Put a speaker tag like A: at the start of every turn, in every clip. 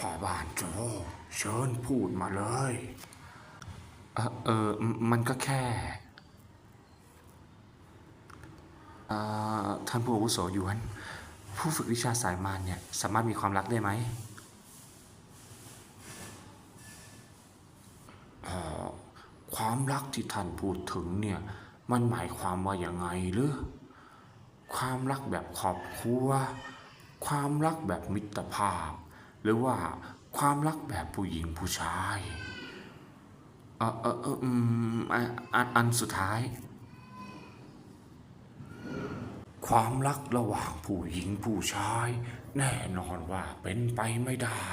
A: พ่อบ้านโจเชิญพูดมาเลยเออเออมมันก็แค่เอ่อท่านผู้อาวุโสหยวน ผู้ฝึกวิชาสายมารเนี่ยสามารถมีความรักได้ไหมเอ่อความรักที่ท่านพูดถึงเนี่ยมันหมายความว่าอย่างไงหรือความรักแบบครอบครัว ความรักแบบมิตรภาพ หรือว่าความรักแบบผู้หญิงผู้ชายเออเออเอออืมอันอันอันสุดท้าย ความรักระหว่างผู้หญิงผู้ชาย แน่นอนว่าเป็นไปไม่ได้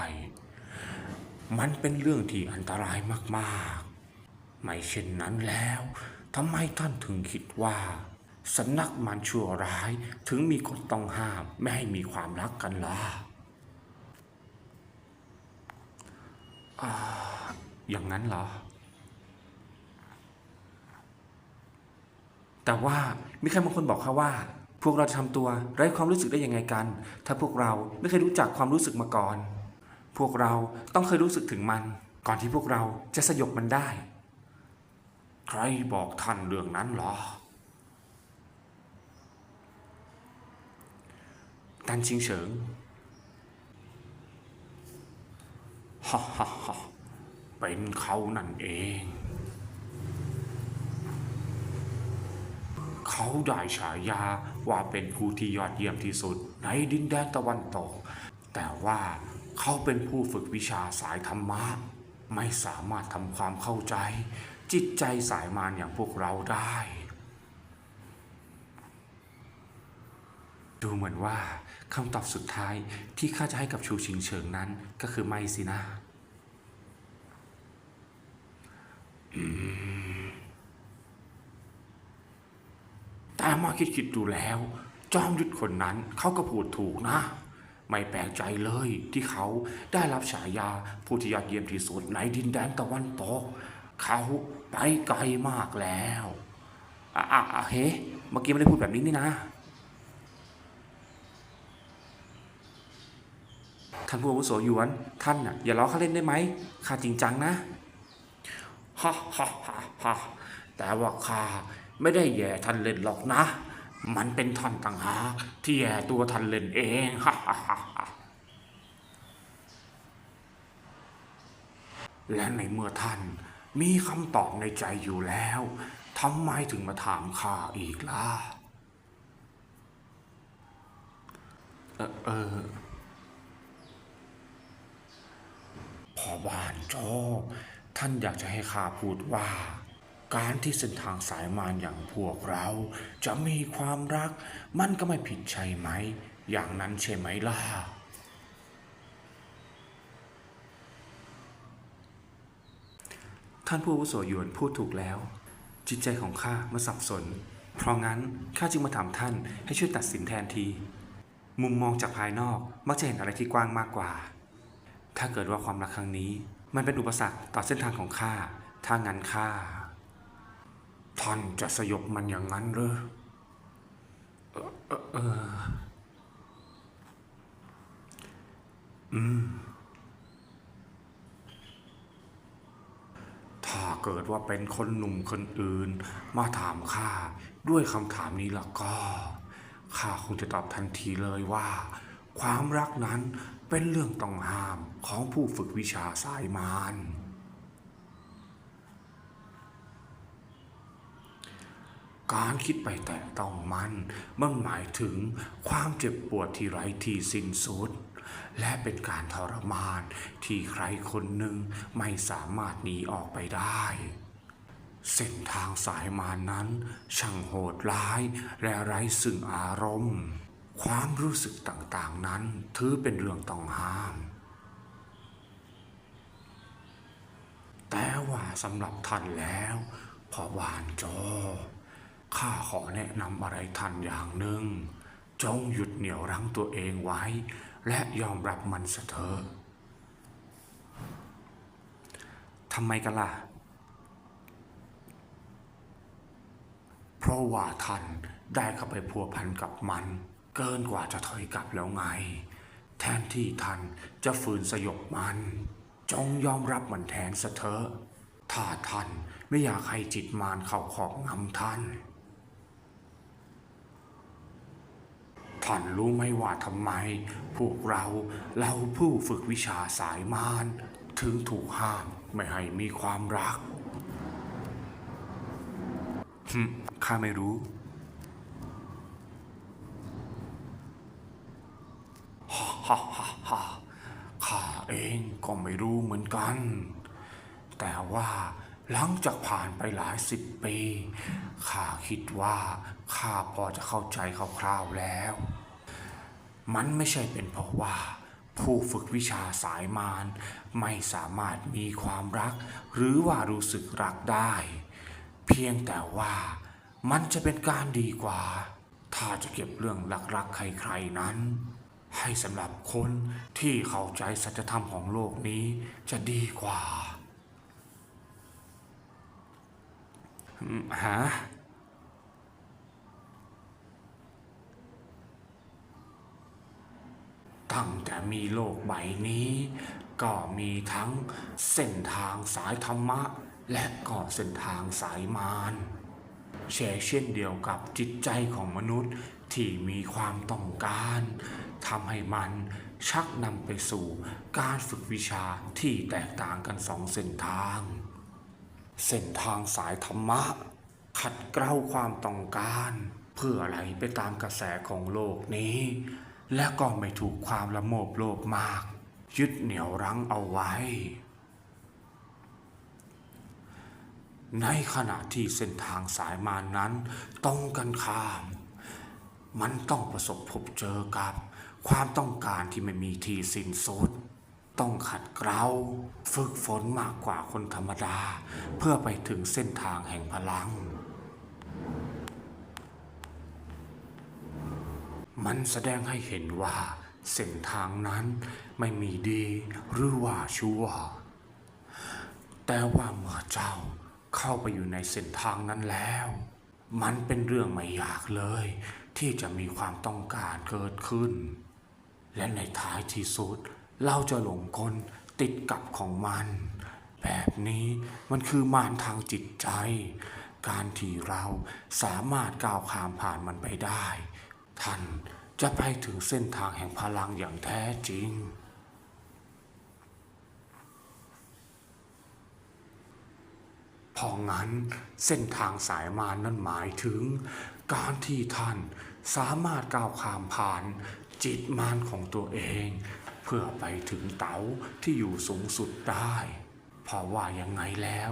A: มันเป็นเรื่องที่อันตรายมากๆ ไม่เช่นนั้นแล้วทำไมท่านถึงคิดว่าสำนักมันชั่วร้ายถึงมีกฎต้องห้าม ไม่ให้มีความรักกันล่ะ อย่างนั้นเหรอ แต่ว่ามีใครบางคนบอกเขาว่า พวกเราจะทำตัวไร้ความรู้สึกได้ยังไงกัน ถ้าพวกเราไม่เคยรู้จักความรู้สึกมาก่อน พวกเราต้องเคยรู้สึกถึงมัน ก่อนที่พวกเราจะสยบมันได้ ใครบอกท่านเรื่องนั้นเหรอตันชิงเฉิง ฮ่าฮ่าฮ่าเป็นเขานั่นเอง เขาได้ฉายาว่าเป็นผู้ที่ยอดเยี่ยมที่สุดในดินแดนตะวันตก แต่ว่าเขาเป็นผู้ฝึกวิชาสายธรรมะ ไม่สามารถทำความเข้าใจ จิตใจสายมารอย่างพวกเราได้ ดูเหมือนว่าคำตอบสุดท้ายที่ข้าจะให้กับชูชิงเฉิงนั้นก็คือไม่สินะแต่มาคิดคิดดูแล้ว จอมยุทธคนนั้นเขาก็พูดถูกนะ ไม่แปลกใจเลยที่เขาได้รับฉายาผู้ที่ยอดเยี่ยมที่สุดในดินแดนตะวันตกเขาไปไกลมากแล้วอะอะอะเฮ้เมื่อกี้ไม่ได้พูดแบบนี้นี่นะ ท่านผู้อาวุโสหยวน ท่านน่ะอย่าล้อข้าเล่นได้ไหมข้าจริงจังนะฮ่าฮ่าฮ่าฮ่าแต่ว่าข้าไม่ได้แย่ท่านเล่นหรอกนะ มันเป็นท่านต่างหากที่แย่ตัวท่านเล่นเองฮ่าฮ่าฮ่าและในเมื่อท่านมีคำตอบในใจอยู่แล้วทำไมถึงมาถามข้าอีกล่ะ เออเออ พ อบ้านโจท่านอยากจะให้ข้าพูดว่า การที่เส้นทางสายมารอย่างพวกเรา จะมีความรัก มันก็ไม่ผิดใช่ไหม อย่างนั้นใช่ไหมล่ะท่านผู้วุโสหยวนพูดถูกแล้ว จิตใจของข้ามันสับสน เพราะงั้นข้าจึงมาถามท่านให้ช่วยตัดสินแทนที มุมมองจากภายนอกมักจะเห็นอะไรที่กว้างมากกว่า ถ้าเกิดว่าความรักครั้งนี้ มันเป็นอุปสรรคต่อเส้นทางของข้า ถ้างั้นข้า ท่านจะสยบมันอย่างนั้นเหรอเออเออเอออืม ถ้าเกิดว่าเป็นคนหนุ่มคนอื่น มาถามข้าด้วยคำถามนี้ล้วก็ ข้าคงจะตอบทันทีเลยว่า ความรักนั้น เป็นเรื่องต้องห้ามของผู้ฝึกวิชาสายมารการคิดไปแตะต้องมันมันหมายถึงความเจ็บปวดที่ไร้ที่สิ้นสุด และเป็นการทรมานที่ใครคนหนึ่งไม่สามารถหนีออกไปได้ เส้นทางสายมานั้นช่างโหดร้ายและไร้ซึ่งอารมณ์ ความรู้สึกต่างๆนั้นถือเป็นเรื่องต้องห้าม แต่ว่าสำหรับท่านแล้วพอวานโจข้าขอแนะนำอะไรท่านอย่างหนึ่ง จงหยุดเหนี่ยวรั้งตัวเองไว้ และยอมรับมันเสเถอะทำไมกันล่ะ เพราะว่าท่านได้เข้าไปพัวพันกับมัน เกินกว่าจะถอยกลับแล้วไง แทนที่ท่านจะฝืนสยบมัน จงยอมรับมันแทนซะเถอะถ้าท่านไม่อยากให้จิตมารเข้าครอบงำท่าน ท่านรู้ไหมว่าทำไม พวกเราเราผู้ฝึกวิชาสายมารถึงถูกห้ามไม่ให้มีความรักหึข้าไม่รู้ ฮ่า ฮ่าฮ่าฮ่าข้าเองก็ไม่รู้เหมือนกัน แต่ว่าหลังจากผ่านไปหลายสิบปีข้าคิดว่าข้าพอจะเข้าใจคร่าวๆแล้ว มันไม่ใช่เป็นเพราะว่า ผู้ฝึกวิชาสายมารไม่สามารถมีความรัก หรือว่ารู้สึกรักได้ เพียงแต่ว่ามันจะเป็นการดีกว่า ถ้าจะเก็บเรื่องรักๆใครๆนั้น ให้สำหรับคนที่เข้าใจสัจธรรมของโลกนี้จะดีกว่าฮะตั้งแต่มีโลกใบนี้ ก็มีทั้งเส้นทางสายธรรมะ และก็เส้นทางสายมารเช่เช่นเดียวกับจิตใจของมนุษย์ ที่มีความต้องการทำให้มันชักนำไปสู่การฝึกวิชาที่แตกต่างกันสองเส้นทาง เส้นทางสายธรรมะ ขัดเกลาความต้องการ เพื่อไหลไปตามกระแสของโลกนี้ และก็ไม่ถูกความละโมบโลภมาก ยึดเหนี่ยวรั้งเอาไว้ ในขณะที่เส้นทางสายมานั้นตรงกันข้าม มันต้องประสบพบเจอกับ ความต้องการที่ไม่มีที่สิ้นสุดต้องขัดเกลาฝึกฝนมากกว่าคนธรรมดา เพื่อไปถึงเส้นทางแห่งพลัง มันแสดงให้เห็นว่า เส้นทางนั้นไม่มีดีหรือว่าชั่ว แต่ว่าเมื่อเจ้าเข้าไปอยู่ในเส้นทางนั้นแล้ว มันเป็นเรื่องไม่ยากเลย ที่จะมีความต้องการเกิดขึ้น และในท้ายที่สุด เราจะหลงกลติดกับของมัน แบบนี้มันคือมารทางจิตใจ การที่เราสามารถก้าวข้ามผ่านมันไปได้ ท่านจะไปถึงเส้นทางแห่งพลังอย่างแท้จริงพราะงั้นเส้นทางสายมารนนั้นหมายถึง การที่ท่าน สามารถก้าวข้ามผ่านจิตมารของตัวเอง เพื่อไปถึงเต๋าที่อยู่สูงสุดได้เพราะว่ายังไงแล้ว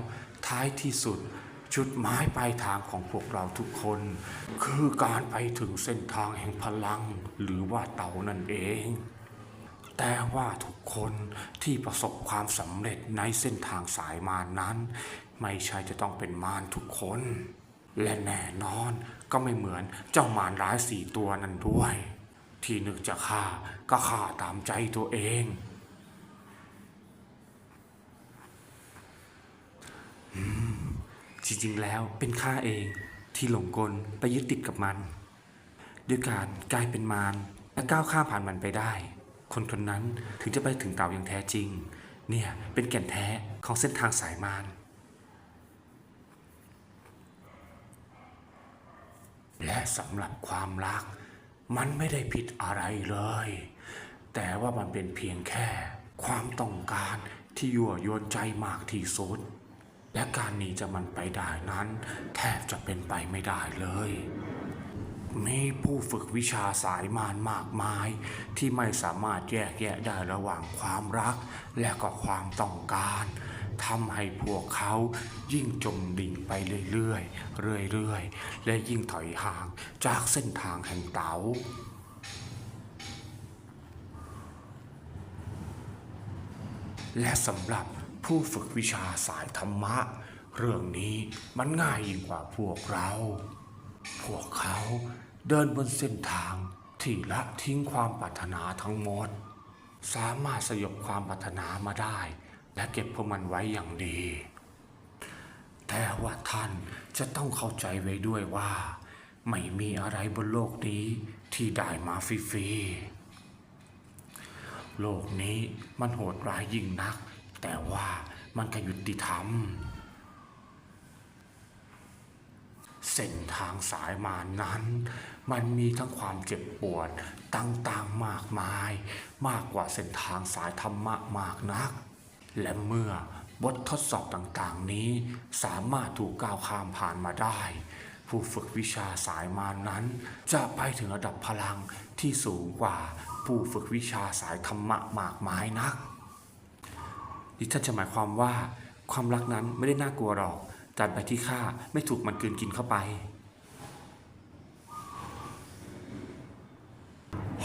A: ท้ายที่สุดจุดหมายปลายทางของพวกเราทุกคน คือการไปถึงเส้นทางแห่งพลัง หรือว่าเต๋านั่นเอง แต่ว่าทุกคนที่ประสบความสำเร็จในเส้นทางสายมารนนั้น ไม่ใช่จะต้องเป็นมารทุกคน และแน่นอน ก็ไม่เหมือนเจ้ามารร้ายสี่ตัวนั้นด้วย ที่นึกจะฆ่าก็ฆ่าตามใจตัวเอง จริงๆแล้วเป็นข้าเองที่หลงกลไปยึดติดกับมัน ด้วยการกลายเป็นมารและก้าวข้ามผ่านมันไปได้ คนคนนั้นถึงจะไปถึงเต่าอย่างแท้จริง เนี่ยเป็นแก่นแท้ของเส้นทางสายมาร และสำหรับความรัก มันไม่ได้ผิดอะไรเลย แต่ว่ามันเป็นเพียงแค่ ความต้องการที่ยั่วยวนใจมากที่สุด และการหนีจากมันไปได้นั้น แทบจะเป็นไปไม่ได้เลย มีผู้ฝึกวิชาสายมารมากมาย ที่ไม่สามารถแยกแยะได้ระหว่างความรัก และก็ความต้องการ ทำให้พวกเขายิ่งจมดิ่งไปเรื่อยๆเรื่อยๆ และยิ่งถอยห่างจากเส้นทางแห่งเต๋าและสำหรับผู้ฝึกวิชาสายธรรมะ เรื่องนี้มันง่ายยิ่งกว่าพวกเรา พวกเขาเดินบนเส้นทางที่ละทิ้งความปรารถนาทั้งหมด สามารถสยบความปรารถนามาได้ และเก็บพวกมันไว้อย่างดี แต่ว่าท่านจะต้องเข้าใจไว้ด้วยว่า ไม่มีอะไรบนโลกนี้ที่ได้มาฟรีโลกนี้มันโหดร้ายยิ่งนัก แต่ว่ามันก็ยุติธรรม เส้นทางสายมานั้น มันมีทั้งความเจ็บปวดต่างๆมากมาย มากกว่าเส้นทางสายธรรมะมากนัก และเมื่อบททดสอบต่างๆนี้ สามารถถูกก้าวข้ามผ่านมาได้ ผู้ฝึกวิชาสายมานั้น จะไปถึงระดับพลังที่สูงกว่าผู้ฝึกวิชาสายธรรมะมากมายนักดิฉันจะหมายความว่า ความรักนั้นไม่ได้น่ากลัวหรอกจานไปที่ข้าไม่ถูกมันกืนกินเข้าไป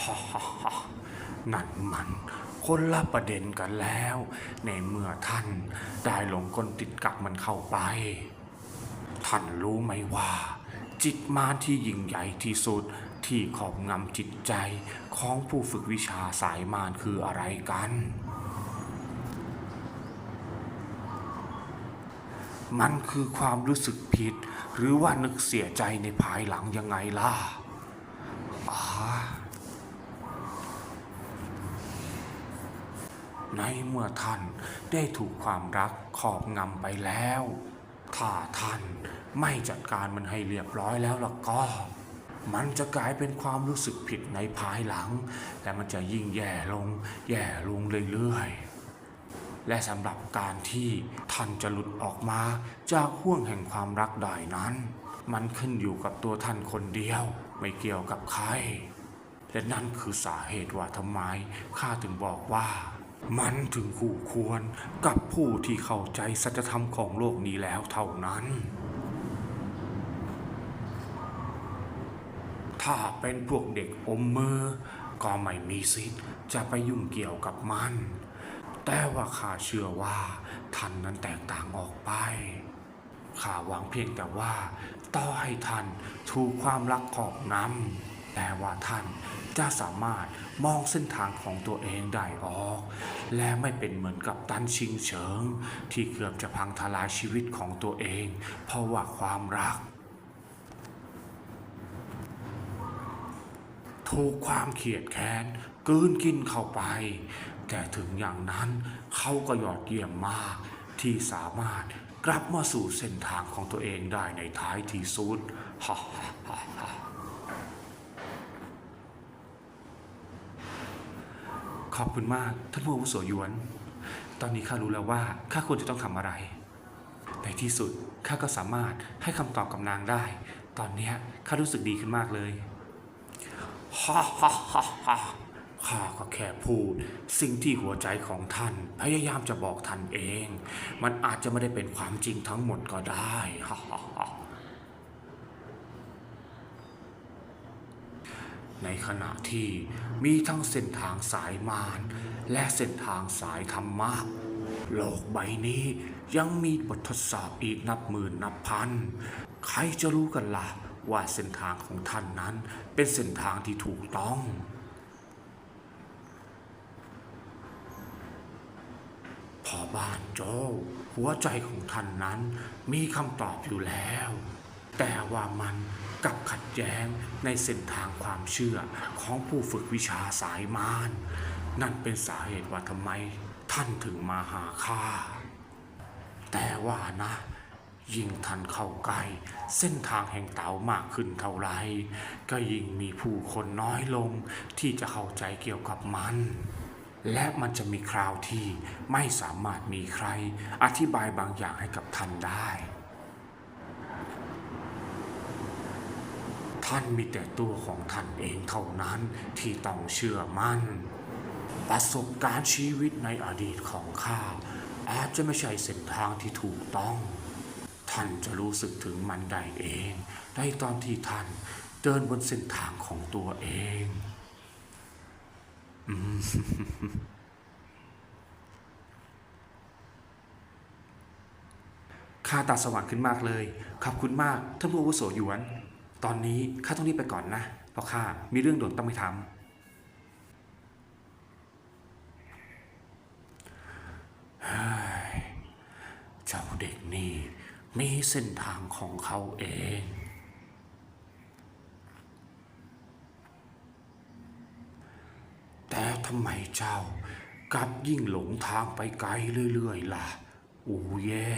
A: ฮ่าฮ่าฮ่านั่นมัน คนละประเด็นกันแล้ว ในเมื่อท่านได้หลงกลติดกับมันเข้าไป ท่านรู้ไหมว่า จิตมารที่ยิ่งใหญ่ที่สุดที่ครอบงำจิตใจของผู้ฝึกวิชาสายมารคืออะไรกัน มันคือความรู้สึกผิด หรือว่านึกเสียใจในภายหลังยังไงล่ะอ่า ในเมื่อท่านได้ถูกความรักครอบงำไปแล้ว ถ้าท่านไม่จัดการมันให้เรียบร้อยแล้วล่ะก็ มันจะกลายเป็นความรู้สึกผิดในภายหลัง และมันจะยิ่งแย่ลง แย่ลงเรื่อยๆและสำหรับการที่ท่านจะหลุดออกมาจากห่วงแห่งความรักได้นั้น มันขึ้นอยู่กับตัวท่านคนเดียว ไม่เกี่ยวกับใคร และนั่นคือสาเหตุว่าทำไมข้าถึงบอกว่า มันถึงคู่ควรกับผู้ที่เข้าใจสัจธรรมของโลกนี้แล้วเท่านั้น ถ้าเป็นพวกเด็กอมมือ ก็ไม่มีสิทธิ์จะไปยุ่งเกี่ยวกับมัน แต่ว่าข้าเชื่อว่าท่านนั้นแตกต่างออกไปข้าหวังเพียงแต่ว่า ต่อให้ท่านถูกความรักครอบงำแต่ว่าท่าน จะสามารถมองเส้นทางของตัวเองได้ออก และไม่เป็นเหมือนกับตันชิงเฉิง ที่เกือบจะพังทลายชีวิตของตัวเอง เพราะว่าความรัก ถูกความเขียดแค้นกืนกินเข้าไป แต่ถึงอย่างนั้นเขาก็ยอดเยี่ยมมาก ที่สามารถกลับมาสู่เส้นทางของตัวเองได้ในท้ายที่สุดฮ่าฮ่าฮ่าฮ่า ขอบคุณมากท่านผู้อาวุโสยวน ตอนนี้ข้ารู้แล้วว่าข้าควรจะต้องทำอะไร ในที่สุดข้าก็สามารถให้คำตอบกับนางได้ ตอนนี้ข้ารู้สึกดีขึ้นมากเลยฮ่าฮ่าฮ่าฮ่าข้าก็แค่พูด สิ่งที่หัวใจของท่านพยายามจะบอกท่านเอง มันอาจจะไม่ได้เป็นความจริงทั้งหมดก็ได้ฮ่าฮ่าฮ่า ในขณะที่มีทั้งเส้นทางสายมารและเส้นทางสายธรรมะ โลกใบนี้ยังมีบททดสอบอีกนับหมื่นนับพัน ใครจะรู้กันล่ะว่าเส้นทางของท่านนั้นเป็นเส้นทางที่ถูกต้องพ่อบ้านโจ้หัวใจของท่านนั้นมีคำตอบอยู่แล้ว แต่ว่ามัน กับขัดแย้งในเส้นทางความเชื่อของผู้ฝึกวิชาสายมารนั่นเป็นสาเหตุว่าทำไมท่านถึงมาหาข้าแต่ว่านะ ยิ่งท่านเข้าใกล้เส้นทางแห่งเต๋ามากขึ้นเท่าไร ก็ยิ่งมีผู้คนน้อยลงที่จะเข้าใจเกี่ยวกับมันและมันจะมีคราวที่ไม่สามารถมีใครอธิบายบางอย่างให้กับท่านได้ ท่านมีแต่ตัวของท่านเองเท่านั้นที่ต้องเชื่อมั่น ประสบการณ์ชีวิตในอดีตของข้าอาจจะไม่ใช่เส้นทางที่ถูกต้อง ท่านจะรู้สึกถึงมันได้เองในตอนที่ท่านเดินบนเส้นทางของตัวเองข้าตาสว่างขึ้นมากเลย ขอบคุณมากท่านผู้อาวุโสหยวน ตอนนี้ข้าต้องรีบไปก่อนนะเพราะข้ามีเรื่องด่วนต้องไปทำเฮ้ยเจ้าเด็กนี่มีเส้นทางของเขาเองแต่ทำไมเจ้า กลับยิ่งหลงทางไปไกลเรื่อยๆล่ะ อูแย่